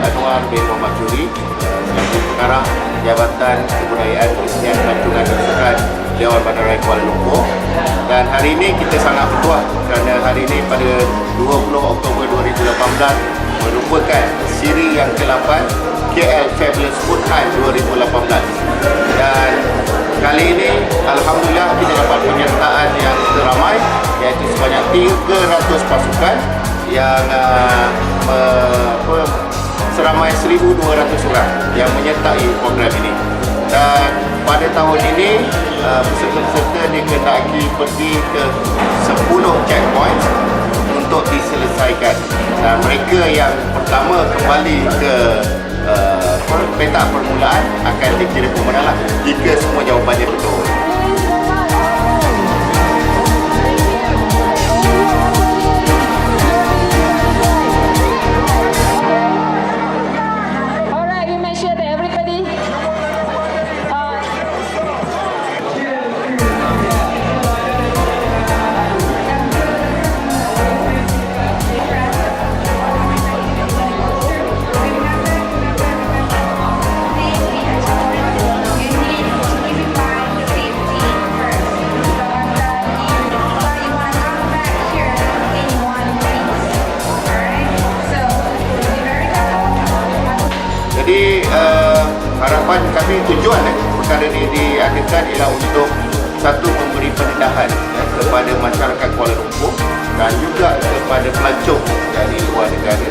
Anwar bin Muhammad Juri selaku pengarah Jabatan Kebudayaan Kristian Kancungan dan Sukan Dewan Bandarai Kuala Lumpur. Dan hari ini kita sangat berkuah kerana hari ini pada 20 Oktober 2018 merupakan siri yang ke-8 KL Fabulous Food Hunt 2018 dan kali ini Alhamdulillah kita dapat penyertaan yang teramai iaitu sebanyak 300 pasukan yang uh, yang menyertai program ini. Dan pada tahun ini uh, peserta-peserta dikendaki pergi ke 10 checkpoints untuk diselesaikan. Dan mereka yang pertama kembali ke uh, petak permulaan akan dikira pemenang lah jika semua jawapannya betul tujuan eh, perkara ini diadakan ialah untuk satu memberi pendedahan eh, kepada masyarakat Kuala Lumpur dan juga kepada pelancong dari luar negara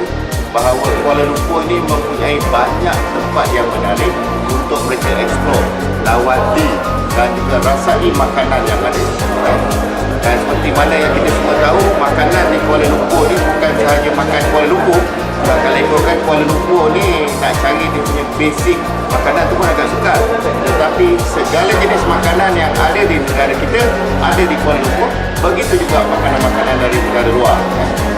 bahawa Kuala Lumpur ini mempunyai banyak tempat yang menarik untuk mereka explore, lawati dan juga rasai makanan yang ada. Eh. Dan seperti mana yang kita semua tahu, makanan di Kuala Lumpur ni bukan sahaja makan Kuala Lumpur. Dan kalau ikutkan Kuala Lumpur ni nak cari dia punya basic makanan tu pun agak sukar. Tetapi segala jenis makanan yang ada di negara kita ada di Kuala Lumpur. Begitu juga makanan-makanan dari negara luar.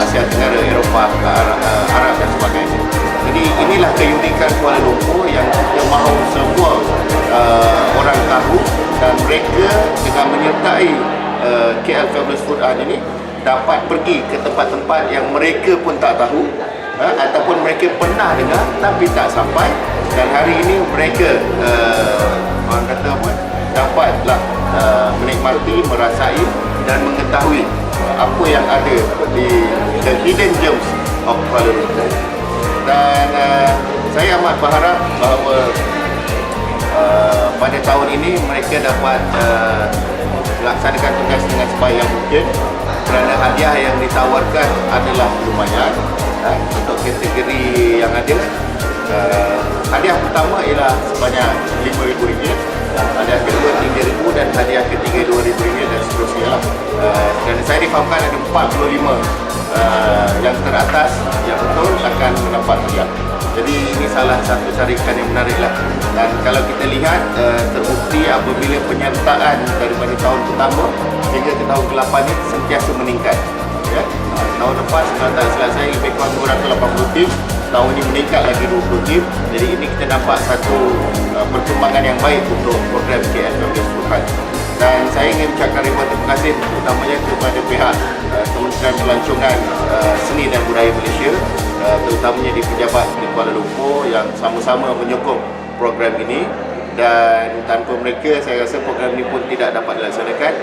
Asia Tenggara, Eropah, Arab, Arab dan sebagainya. Jadi inilah keunikan Kuala Lumpur yang kita mahu semua uh, orang tahu dan mereka dengan menyertai KL Fabulous Food Art ini dapat pergi ke tempat-tempat yang mereka pun tak tahu uh, ataupun mereka pernah dengar tapi tak sampai. Dan hari ini mereka uh, orang kata apa dapatlah uh, menikmati, merasai dan mengetahui uh, apa yang ada di the hidden gems of Kuala Lumpur. Dan uh, saya amat berharap bahawa uh, pada tahun ini mereka dapat uh, melaksanakan tugas dengan sebaik yang mungkin. Kerana hadiah yang ditawarkan adalah lumayan uh, untuk kategori yang ada. Uh, hadiah pertama ialah sebanyak RM5,000 hadiah kedua RM3,000 dan hadiah ketiga RM2,000 dan seterusnya lah. uh, kerana saya difahamkan ada 45 uh, yang teratas yang betul akan mendapat hadiah jadi ini salah satu tarikan yang menarik lah. Dan kalau kita lihat uh, terbukti apabila penyertaan daripada tahun pertama hingga ke tahun ke-8 ni sentiasa meningkat ya. Uh, tahun lepas kalau tak silap saya lebih kurang 280 tim. Tahun ini meningkat lagi 20 tim. Jadi ini kita nampak satu uh, perkembangan yang baik untuk program KL Sultan dan saya ingin ucapkan ribuan terima kasih terutamanya kepada pihak uh, Kementerian Pelancongan uh, Seni dan Budaya Malaysia uh, terutamanya di pejabat di Kuala Lumpur yang sama-sama menyokong program ini. Dan tanpa mereka saya rasa program ini pun tidak dapat dilaksanakan.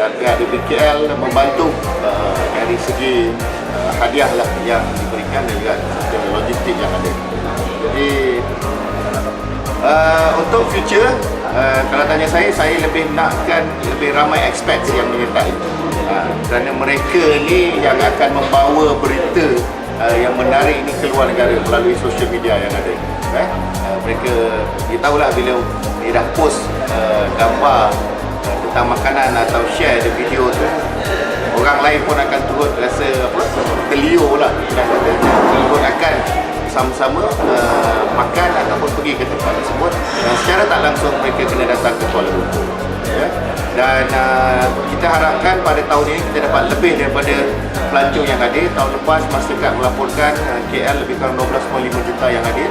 Dan pihak DBKL membantu uh, dari segi uh, hadiah lah yang diberikan dan juga sistem logistik yang ada. Jadi Uh, untuk future, uh, kalau tanya saya, saya lebih nakkan lebih ramai expats yang menyertai. Uh, kerana mereka ni yang akan membawa berita uh, yang menarik ini keluar negara melalui social media yang ada. Eh? Uh, mereka, dia tahulah bila dia dah post uh, gambar tentang makanan atau share the video tu, orang lain pun akan turut rasa apa terliur lah dan turut akan sama-sama uh, makan ataupun pergi ke tempat tersebut dan secara tak langsung mereka kena datang ke Kuala Lumpur ya. dan uh, kita harapkan pada tahun ini kita dapat lebih daripada pelancong yang hadir tahun lepas Mastercard melaporkan uh, KL lebih kurang 12.5 juta yang hadir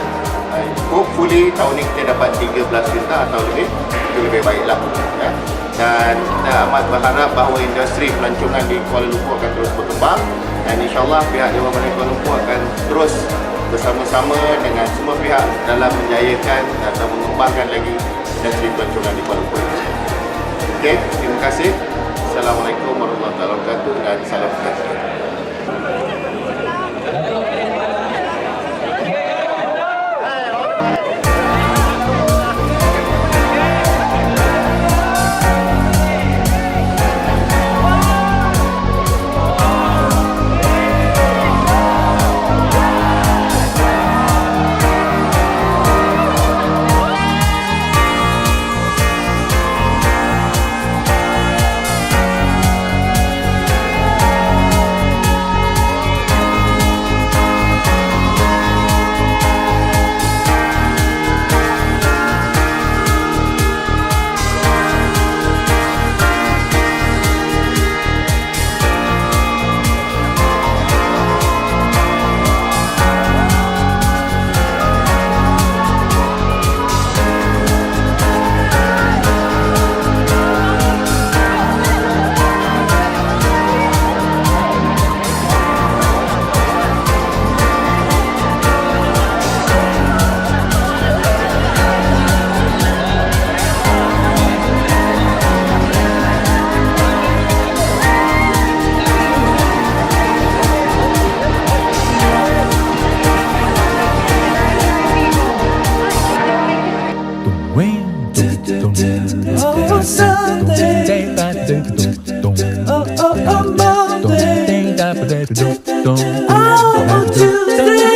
uh, hopefully tahun ini kita dapat 13 juta atau lebih itu lebih baiklah ya. dan kita amat berharap bahawa industri pelancongan di Kuala Lumpur akan terus berkembang dan insyaAllah pihak Dewan Bandar Kuala Lumpur akan terus bersama-sama dengan semua pihak dalam menjayakan atau mengembangkan lagi industri pelancongan di Kuala Lumpur. Okey, terima kasih. Assalamualaikum warahmatullahi wabarakatuh dan salam sejahtera. Oh, Tuesday.